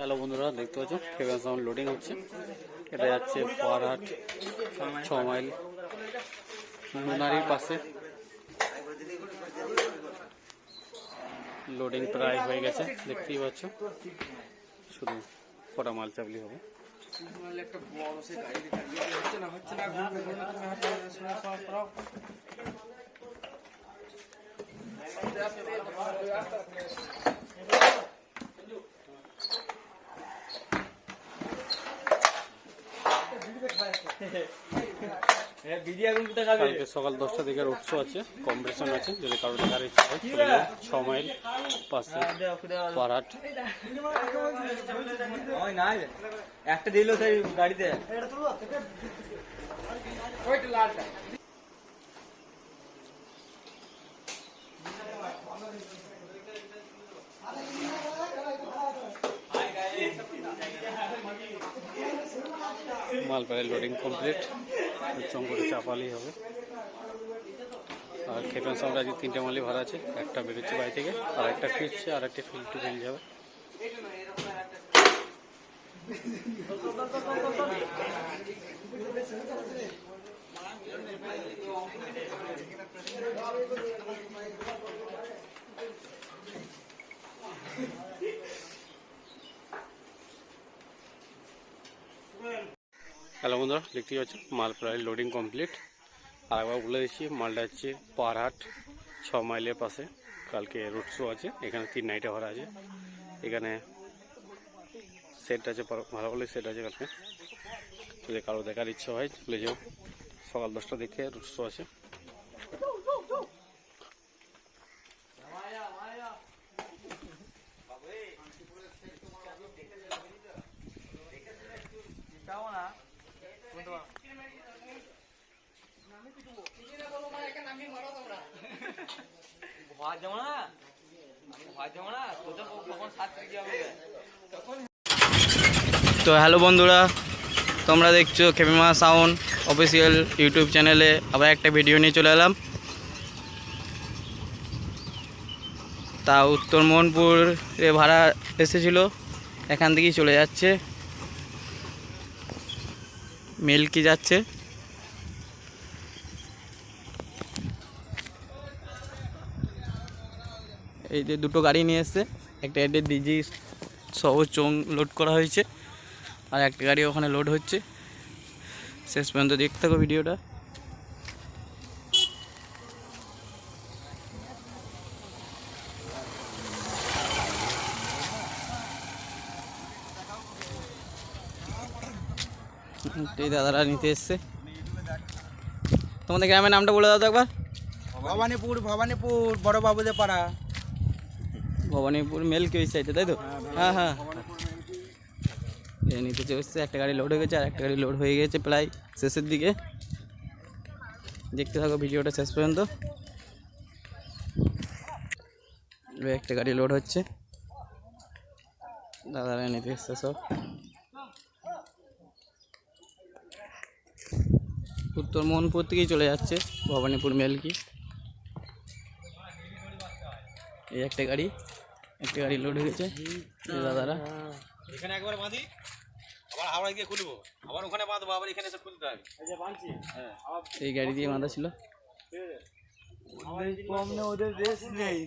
Hello বন্ধুরা, দেখতে পাচ্ছ? ফেভার সাউন্ড লোডিং হচ্ছে। এটা যাচ্ছে পারহাট ছ মাইল। মুনারির পাশে। লোডিং প্রায় হয়ে গেছে, দেখতেই পাচ্ছ। শুধু কটা মাল চাপলি হবে। একটা বড় সে গাড়ি গাড়ি হচ্ছে না হচ্ছে না ঘুরবে ঘুরবে তুমি হাতে শোনা সব করো কালকে সকাল দশটা থেকে উৎস আছে কম্পিটিশন আছে যদি কারও দেখার ইচ্ছা হয় ছ মাইল পাশে পারহাট ওই একটা দিল তাই গাড়িতে। ওইটা মাল প্রায় লোডিং কমপ্লিট। চঙ্গরে চাপালেই হবে। আর খেপেন সাউন্ড আজকে তিনটে মালই ভাড়া আছে। একটা বেরোচ্ছে বাড়ি থেকে, আর একটা ফিরছে, আর একটা ফিল টু ফিল যাবে। হ্যালো বন্ধুরা দেখতেই পাচ্ছ মাল প্রায় লোডিং কমপ্লিট আর একবার বলে দিচ্ছি মালটা হচ্ছে পারহাট ছ মাইলের পাশে। কালকে রুট শো আছে এখানে তিন নাইটে ভাড়া আছে। এখানে সেট আছে ভালো- ভালো ভালো সেট আছে কালকে। যদি কারও দেখার ইচ্ছা হয় চলে যাও। সকাল দশটা দেখে রুট শো আছে। তো হ্যালো বন্ধুরা, তোমরা দেখছ খেপিমা সাউন্ড অফিসিয়াল ইউটিউব চ্যানেলে আবার একটা ভিডিও নিয়ে চলে এলাম। তা উত্তর মোহনপুরে ভাড়া এসেছিল, এখান থেকেই চলে যাচ্ছে। মিল্কি যাচ্ছে। এই যে দুটো গাড়ি নিয়ে এসছে, একটা এডের ডিজি সহ চোং লোড করা হয়েছে, আর একটা গাড়ি ওখানে লোড হচ্ছে। শেষ পর্যন্ত দেখতে থাকো ভিডিওটা। এই দাদারা নিতে এসছে। তোমাদের গ্রামের নামটা বলে দাও তো একবার। ভবানীপুর ভবানীপুর বড় বাবুদের পাড়া ভবানীপুর মেল কেউ চাইতে তাই তো? হ্যাঁ হ্যাঁ এ নিতে চলছে একটা গাড়ি লোড হয়ে গেছে আর একটা গাড়ি লোড হয়ে গেছে প্রায় শেষের দিকে। দেখতে থাকো ভিডিওটা শেষ পর্যন্ত। এবার একটা গাড়ি লোড হচ্ছে। দাদারা নিতে এসছে সব। উত্তর মোহনপুর থেকেই চলে যাচ্ছে ভবানীপুর মেলকি এই একটা গাড়ি একটা গাড়ি লোড হয়েছে দাদারা। এখানে একবার বাঁধি আবার হাওড়া গিয়ে খুলবো। আবার ওখানে বাঁধবো আবার এখানে এসে খুলতে হবে। এই গাড়ি দিয়ে বাঁধা ছিল। ওদের রেস নেই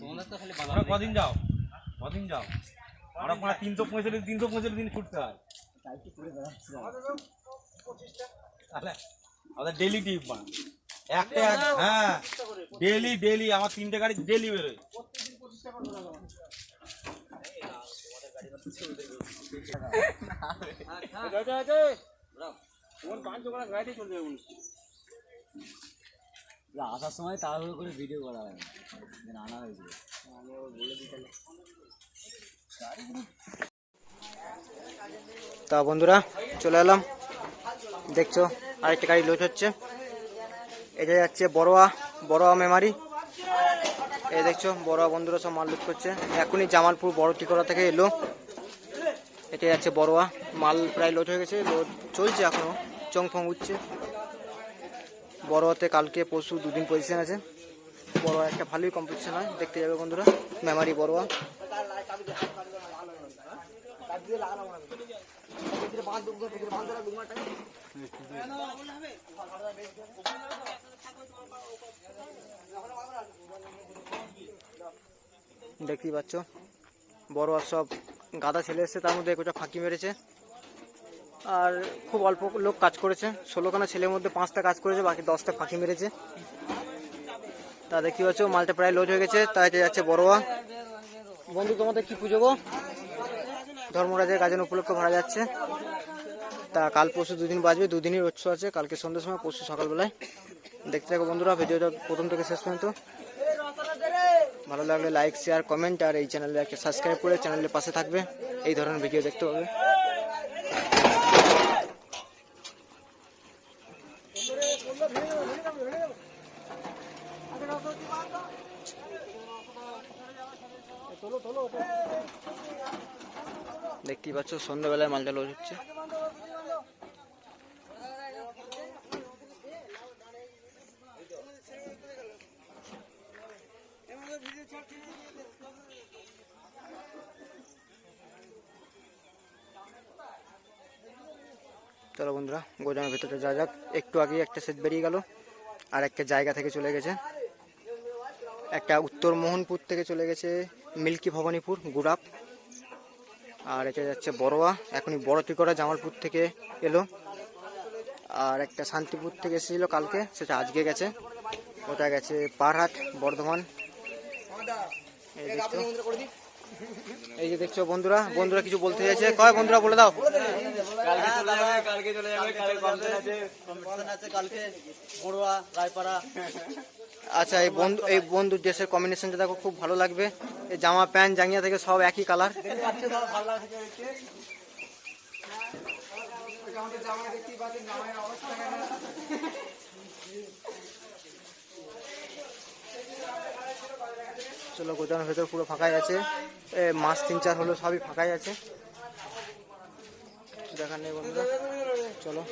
তোমরা কদিন যাও? কদিন যাও? আমরা পড়া তিনশো পঁয়তাল্লিশ তিনশো পঁয়তাল্লিশ দিন ছুটতে হয়। আমাদের ডেলি টিপ মা একটা এক- হ্যাঁ ডেলি ডেলি আমার তিনটে গাড়ি ডেলি বেরোয়। আসার সময় তাড়াহুড়ো করে ভিডিও করা হয় আনা হয়েছে তা বন্ধুরা চলে এলাম। দেখছ, আরেকটা গাড়ি লোড হচ্ছে। এটা যাচ্ছে বড়োয়া বড়োয়া মেমারি এই দেখছ, বড়োয়া বন্ধুরা সব মাল লোড করছে। এখনই জামালপুর বড় টিকরা থেকে এলো। এটা যাচ্ছে বড়োয়া। মাল প্রায় লোড হয়ে গেছে লোড চলছে এখনও। চং ফং উঠছে। বড়োয়াতে কালকে পরশু দুদিন পজিশন আছে। বড়োয়া একটা ভালোই কম্পিটিশন হয়, দেখতে যাবে বন্ধুরা। মেমারি বড়োয়া। দেখতেই পাচ্ছ। বড় আর সব গাদা ছেলে এসছে, তার মধ্যে একটা ফাঁকি মেরেছে। আর খুব অল্প লোক কাজ করেছে। ষোলোখানা ছেলের মধ্যে পাঁচটা কাজ করেছে, বাকি দশটা ফাঁকি মেরেছে। তা দেখতে পাচ্ছ, মালটা প্রায় লোড হয়ে গেছে, তাই যাচ্ছে বড়োয়া। বন্ধু, তোমাদের কি পুজো গো? ধর্মরাজের গাজন উপলক্ষে ভরা যাচ্ছে। তা কাল পরশু দুদিন বাজবে, দুদিনই উৎসব আছে, কালকে সন্ধ্যের সময়, পরশু সকালবেলায়। দেখতে থাকো বন্ধুরা, ভিডিওটা প্রথম থেকে শেষ পর্যন্ত। ভালো লাগলে লাইক শেয়ার কমেন্ট আর এই চ্যানেলে একটা সাবস্ক্রাইব করে চ্যানেলের পাশে থাকবে। এই ধরনের ভিডিও দেখতে পাবে। দেখতেই পাচ্ছ, সন্ধ্যাবেলায় মালটা লোড হচ্ছে। চলো বন্ধুরা গোজানোর ভেতরে যা যাক। একটু আগে একটা সেট বেরিয়ে গেল, আর একটা জায়গা থেকে চলে গেছে। একটা উত্তর মোহনপুর থেকে চলে গেছে মিল্কি ভবানীপুর, গুড়াপ। আর এটা যাচ্ছে বড়োয়া। এখনই বড় টিকরা জামালপুর থেকে এলো। আর একটা শান্তিপুর থেকে এসেছিল কালকে, সেটা আজকে গেছে। ওটা গেছে পারহাট, বর্ধমান। এই এই যে দেখছ বন্ধুরা বন্ধুরা কিছু বলতে চাইছে। কয় বন্ধুরা বলে দাও। কালকে চলে যাবে কালকে চলে যাবে কালকে কম্পিটিশন আছে কালকে বড়ুয়া রায়পাড়া। আচ্ছা এই বন্ধু এই বন্ধুর ড্রেসের কম্বিনেশনটা দেখো খুব ভালো লাগবে। এই জামা প্যান্ট জাঙ্গিয়া থেকে সব একই কালার দেখতে চলো, গোদামের ভেতর পুরো ফাঁকাই আছে। মাস তিন চার হলো, সবই ফাঁকাই আছে। দেখা দেখার নেই বন্ধুরা। চলো।